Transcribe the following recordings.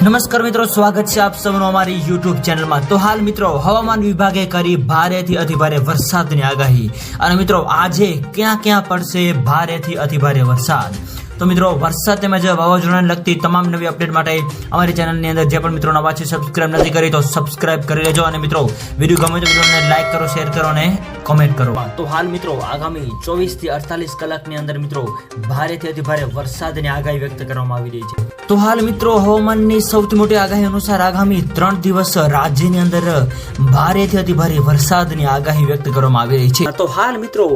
નમસ્કાર મિત્રો, સ્વાગત છે આપ સૌનું અમારી યુટ્યુબ ચેનલમાં તો હાલ મિત્રો, હવામાન વિભાગે કરી ભારેથી અતિભારે વરસાદની આગાહી. અને મિત્રો, આજે ક્યાં ક્યાં પડશે ભારેથી અતિભારે વરસાદ? તો મિત્રો, વરસાદ તેમજ વાવાઝોડાને લગતી તમામ નવી અપડેટ માટે અમારી ચેનલની અંદર જે પણ મિત્રો નવા છે સબસ્ક્રાઇબ નથી કરી, તો સબસ્ક્રાઇબ કરી લેજો. અને મિત્રો વીડિયો ગમે તો વિડીયોને લાઇક કરો શેર કરો અને કોમેન્ટ કરો. તો હાલ મિત્રો, આગામી ચોવીસથી અડતાલીસ કલાકની અંદર મિત્રો, ભારેથી અતિભારે વરસાદની આગાહી વ્યક્ત કરવામાં આવી રહી છે. તો હાલ મિત્રો, હવામાનની સૌથી મોટી આગાહી અનુસાર આગામી ત્રણ દિવસ રાજ્યની અંદર ભારેથી અતિ ભારે વરસાદની આગાહી વ્યક્ત કરવામાં આવી રહી છે. તો હાલ મિત્રો,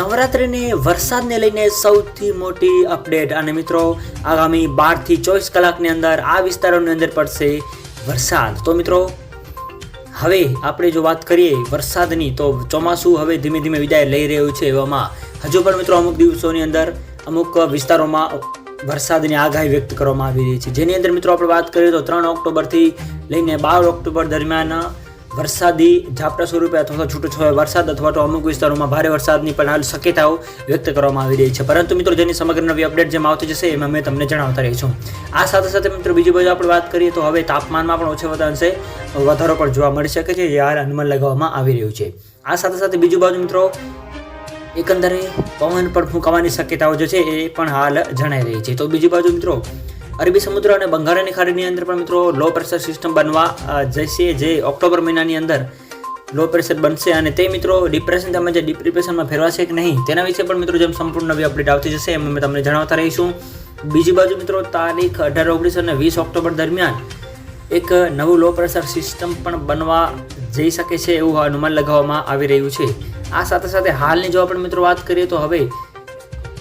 નવરાત્રિને વરસાદને લઈને સૌથી મોટી અપડેટ અને મિત્રો, આગામી બારથી ચોવીસ કલાકની અંદર આ વિસ્તારોની અંદર પડશે વરસાદ. તો મિત્રો, હવે આપણે જો વાત કરીએ વરસાદની, તો ચોમાસું હવે ધીમે ધીમે વિદાય લઈ રહ્યું છે એવામાં. હજુ પણ મિત્રો અમુક દિવસોની અંદર અમુક વિસ્તારોમાં વરસાદની આગાહી વ્યક્ત કરવામાં આવી રહી છે. જેની અંદર મિત્રો આપણે વાત કરીએ તો ત્રણ ઓક્ટોબરથી લઈને બાર ઓક્ટોબર દરમિયાન વરસાદી ઝાપટા સ્વરૂપે અથવા તો છૂટોછવાયો વરસાદ અથવા તો અમુક વિસ્તારોમાં ભારે વરસાદની પણ હાલ શક્યતાઓ વ્યક્ત કરવામાં આવી રહી છે. પરંતુ મિત્રો જેની સમગ્ર નવી અપડેટ જેમ આવતી જશે એમાં મેં તમને જણાવતા રહીશું. આ સાથે સાથે મિત્રો બીજી બાજુ આપણે વાત કરીએ તો હવે તાપમાનમાં પણ ઓછા વધારે અંશે વધારો પણ જોવા મળી શકે છે જે હાલ અનુમાન લગાવવામાં આવી રહ્યું છે. આ સાથે સાથે બીજું બાજુ મિત્રો એકંદરે પવન પણ ફૂંકાવાની શક્યતાઓ જે છે એ પણ હાલ જણાઈ રહી છે. તો બીજી બાજુ મિત્રો, અરબી સમુદ્ર અને બંગાળની ખાડીની અંદર પણ મિત્રો લો પ્રેશર સિસ્ટમ બનવા જશે જે ઓક્ટોબર મહિનાની અંદર લો પ્રેશર બનશે અને તે મિત્રો ડિપ્રેશન તમે જે ડિપ્રેશનમાં ફેરવાશે કે નહીં, તેના વિશે પણ મિત્રો જેમ સંપૂર્ણ નવી અપડેટ આવતી જશે એમ અમે તમને જણાવતા રહીશું. બીજી બાજુ મિત્રો, તારીખ અઢાર, ઓગણીસ અને વીસ ઓક્ટોબર દરમિયાન એક નવું લો પ્રેશર સિસ્ટમ પણ બનવા જઈ શકે છે એવું અનુમાન લગાવવામાં આવી રહ્યું છે. આ સાથે સાથે હાલની જો આપણે મિત્રો વાત કરીએ તો હવે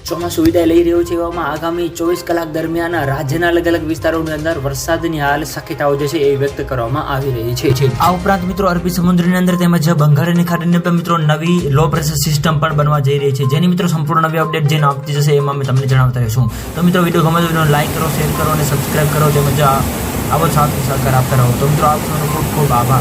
ચોમાસું વિદાય લઈ રહ્યું છે એવામાં આગામી ચોવીસ કલાક દરમિયાન રાજ્યના અલગ અલગ વિસ્તારોની અંદર વરસાદની હાલ શક્યતાઓ જે છે એ વ્યક્ત કરવામાં આવી રહી છે. આ ઉપરાંત મિત્રો અરબી સમુદ્રની અંદર તેમજ બંગાળની ખાડીની પણ મિત્રો નવી લો પ્રેશર સિસ્ટમ પણ બનવા જઈ રહી છે. જેની મિત્રો સંપૂર્ણ નવી અપડેટ જેને આપતી જશે એમાં અમે તમને જણાવતા રહીશું. તો મિત્રો વીડિયો ગમે તો લાઈક કરો શેર કરો અને સબસ્ક્રાઈબ કરો તેમજ આવો સાથ સહકાર આપતા રહો. તો મિત્રો આપનો ખૂબ ખૂબ આભાર.